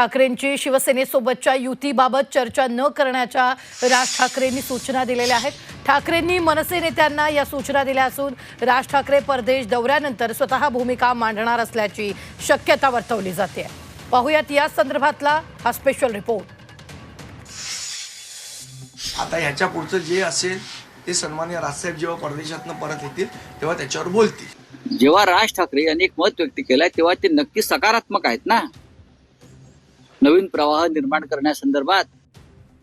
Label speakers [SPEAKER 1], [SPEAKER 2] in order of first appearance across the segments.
[SPEAKER 1] ठाकरेंची शिवसेनेसोबतच्या युतीबाबत चर्चा न करण्याच्या राज ठाकरेंनी सूचना दिलेल्या आहेत. ठाकरेंनी मनसे नेत्यांना या सूचना दिल्या असून राज ठाकरे परदेश दौऱ्यानंतर स्वतः भूमिका मांडणार असल्याची शक्यता वर्तवली जाते. पाहुयात या संदर्भातला हा स्पेशल रिपोर्ट
[SPEAKER 2] आता ह्याच्या पुढचं जे असेल ते सन्मान्य राजसाहेब जेव्हा परदेशातनं परत येतील तेव्हा त्याच्यावर बोलतील.
[SPEAKER 3] जेव्हा राज ठाकरे यांनी एक मत व्यक्त केलंय तेव्हा ते नक्की सकारात्मक आहेत ना? नवीन प्रवाह निर्माण करण्यासंदर्भात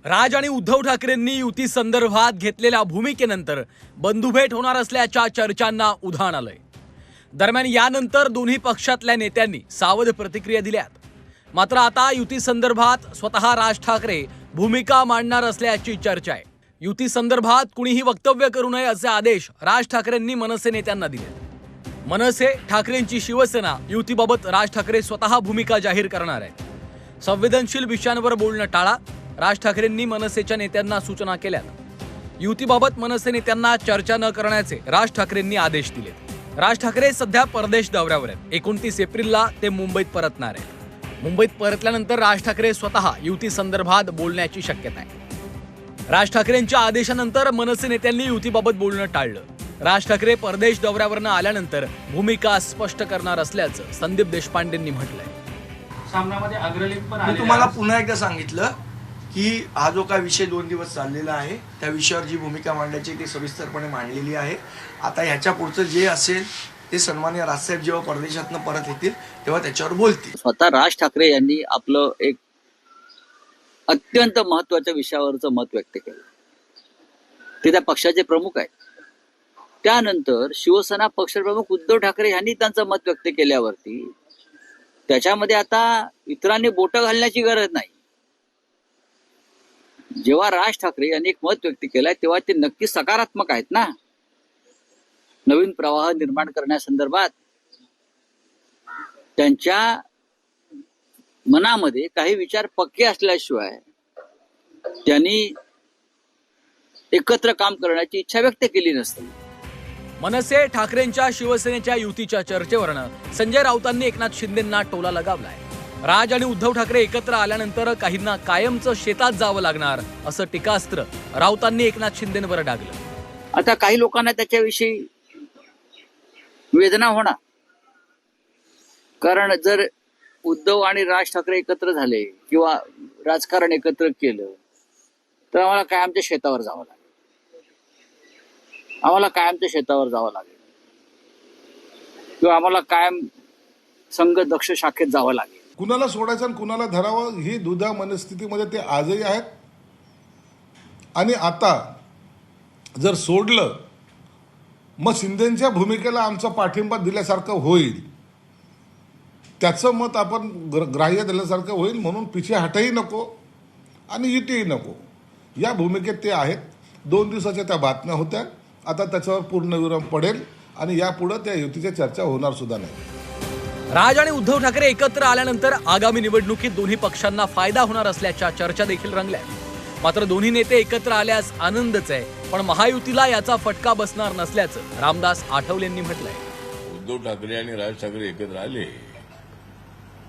[SPEAKER 4] राज आणि उद्धव ठाकरेंनी युती संदर्भात घेतलेल्या भूमिकेनंतर बंधुभेट होणार असल्याच्या चर्चांना उधाण आलंय. दरम्यान यानंतर दोन्ही पक्षातल्या नेत्यांनी सावध प्रतिक्रिया दिल्यात. मात्र आता युती संदर्भात स्वतः राज ठाकरे भूमिका मांडणार असल्याची चर्चा आहे. युती संदर्भात कुणीही वक्तव्य करू नये असे आदेश राज ठाकरेंनी मनसे नेत्यांना दिले मनसे ठाकरेंची शिवसेना युतीबाबत राज ठाकरे स्वतः भूमिका जाहीर करणार आहेत. संवेदनशील विषयांवर बोलणं टाळा. राज ठाकरेंनी मनसेच्या नेत्यांना सूचना केल्या युतीबाबत मनसे नेत्यांना चर्चा न करण्याचे राज ठाकरेंनी आदेश दिले राज ठाकरे सध्या परदेश दौऱ्यावर आहेत. एकोणतीस एप्रिलला ते मुंबईत परतणार आहेत. मुंबईत परतल्यानंतर राज ठाकरे स्वतः युती संदर्भात बोलण्याची शक्यता आहे. राज ठाकरेंच्या आदेशानंतर मनसे नेत्यांनी युतीबाबत बोलणं टाळलं. राज ठाकरे परदेश दौऱ्यावरनं आल्यानंतर भूमिका स्पष्ट करणार असल्याचं संदीप देशपांडेंनी म्हटलंय.
[SPEAKER 5] सामन्यामध्ये अग्रलेख पण
[SPEAKER 2] मी तुम्हाला पुन्हा एकदा सांगितलं की हा जो काय विषय दोन दिवस चाललेला आहे त्या विषयावर जी भूमिका मांडायची ती सविस्तरपणे मांडलेली आहे. आता ह्याच्या पुढचं जे असेल ते सन्मान्य राजसाहेब जेव्हा परदेशातनं परत येतील तेव्हा त्याच्यावर बोलतील.
[SPEAKER 3] स्वतः राज ठाकरे यांनी आपलं एक अत्यंत महत्त्वाच्या विषयावरचं मत व्यक्त केलं. ते त्या पक्षाचे प्रमुख आहेत. त्यानंतर शिवसेना पक्षप्रमुख उद्धव ठाकरे यांनी त्यांचं मत व्यक्त केल्यावरती त्याच्यामध्ये आता इतरांनी बोटं घालण्याची गरज नाही. जेव्हा राज ठाकरे यांनी एक मत व्यक्त केलंय तेव्हा ते नक्की सकारात्मक आहेत ना. नवीन प्रवाह निर्माण करण्यासंदर्भात त्यांच्या मनामध्ये काही विचार पक्के असल्याशिवाय त्यांनी एकत्र काम करण्याची इच्छा व्यक्त केली नसते.
[SPEAKER 4] मनसे ठाकरेंच्या शिवसेनेच्या युतीच्या चर्चेवरनं संजय राऊतांनी एकनाथ शिंदेंना टोला लगावलाय. राज आणि उद्धव ठाकरे एकत्र आल्यानंतर काहींना कायमचं शेतात जावं लागणार असं टीकास्त्र राऊतांनी एकनाथ शिंदेवर डागलं.
[SPEAKER 3] आता काही लोकांना त्याच्याविषयी वेदना होणार. कारण जर उद्धव आणि राज ठाकरे एकत्र झाले किंवा राजकारण एकत्र केलं तर आम्हाला कायमच्या शेतावर जावं लागेल आम्हाला कायमच्या शेतावर जावं लागेल. किंवा आम्हाला कायम संघ दक्ष शाखेत जावं लागेल.
[SPEAKER 6] कुणाला सोडायचं आणि कुणाला धरावं ही दुधा मनस्थितीमध्ये ते आजही आहेत. आणि आता जर सोडलं मग शिंदेच्या भूमिकेला आमचा पाठिंबा दिल्यासारखं होईल. त्याचं मत आपण ग्र- ग्राह्य दिल्यासारखं होईल म्हणून पिछे हटही नको आणि युतीही नको. या भूमिकेत ते आहेत. दोन दिवसाच्या त्या बातम्या होत्या. आता त्याच्यावर पूर्णविराम पडेल आणि यापुढं त्या युतीच्या चर्चा होणार सुद्धा नाही.
[SPEAKER 4] राज आणि उद्धव ठाकरे एकत्र आल्यानंतर आगामी निवडणुकीत दोन्ही पक्षांना फायदा होणार असल्याच्या चर्चा देखील रंगल्या. मात्र दोन्ही नेते एकत्र आल्यास आनंदच आहे पण महायुतीला याचा फटका बसणार नसल्याचं रामदास आठवलेंनी म्हटलंय.
[SPEAKER 7] उद्धव ठाकरे आणि राज ठाकरे एकत्र आले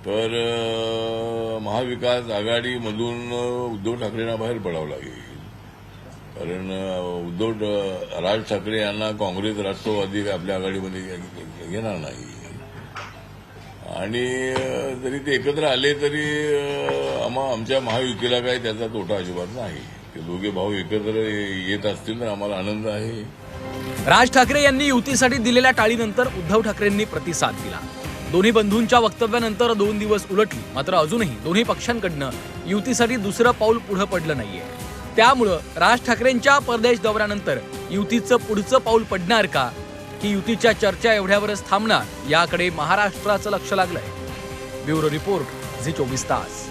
[SPEAKER 7] तर महाविकास आघाडीमधून उद्धव ठाकरेंना बाहेर पडावं लागेल. कारण उद्धव राज ठाकरे यांना काँग्रेस राष्ट्रवादी आपल्या आघाडीमध्ये घेणार नाही. आणि जरी ते एकत्र आले तरी आम्हा आमच्या महायुतीला काही त्याचा तोटा अजिबात नाही. ते दोघे भाऊ एकत्र येत असतील तर आम्हाला आनंद आहे.
[SPEAKER 4] राज ठाकरे यांनी युतीसाठी दिलेल्या टाळीनंतर उद्धव ठाकरेंनी प्रतिसाद दिला. दोन्ही बंधूंच्या वक्तव्यानंतर दोन दिवस उलटली. मात्र अजूनही दोन्ही पक्षांकडनं युतीसाठी दुसरं पाऊल पुढं पडलं नाहीये. त्यामुळं राज ठाकरेंच्या परदेश दौऱ्यानंतर युतीचं पुढचं पाऊल पडणार का? की युतीच्या चर्चा एवढ्यावरच थांबणार याकडे महाराष्ट्राचं लक्ष लागलंय. ब्युरो रिपोर्ट झी चोवीस तास.